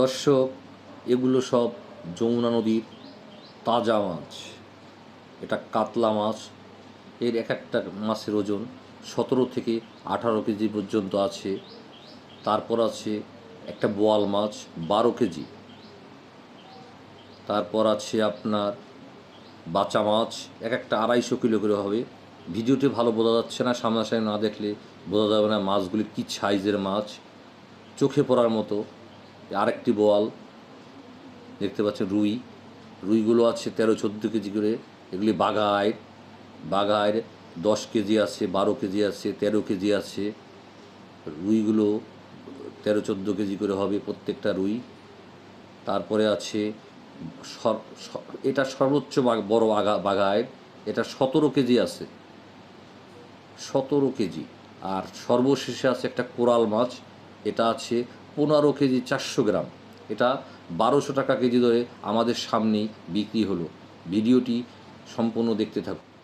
দর্শক, এগুলো সব যমুনা নদীর তাজা মাছ। এটা কাতলা মাছ। এর এক একটা মাছের ওজন সতেরো থেকে আঠারো কেজি পর্যন্ত আছে। তারপর আছে একটা বোয়াল মাছ, বারো কেজি। তারপর আছে আপনার বাচা মাছ, এক একটা আড়াইশো কিলো করে হবে। ভিডিওতে ভালো বোঝা যাচ্ছে না, সামনাসামনি না দেখলে বোঝা যাবে না মাছগুলি কী সাইজের মাছ। চোখে পড়ার মতো। আরেকটি বোয়াল, দেখতে পাচ্ছেন রুই। রুইগুলো আছে তেরো, চোদ্দ কেজি করে। এগুলি বাঘায়। বাঘায় দশ কেজি আছে, বারো কেজি আছে, তেরো কেজি আছে। রুইগুলো তেরো, চোদ্দ কেজি করে হবে প্রত্যেকটা রুই। তারপরে আছে এটা সর্বোচ্চ বড় আগা, বাঘায়। এটা সতেরো কেজি আছে। সতেরো কেজি। আর সর্বশেষে আছে একটা কোরাল মাছ। এটা আছে পনেরো কেজি চারশো গ্রাম। এটা বারোশো টাকা কেজি ধরে আমাদের সামনেই বিক্রি হলো। ভিডিওটি সম্পূর্ণ দেখতে থাকুন।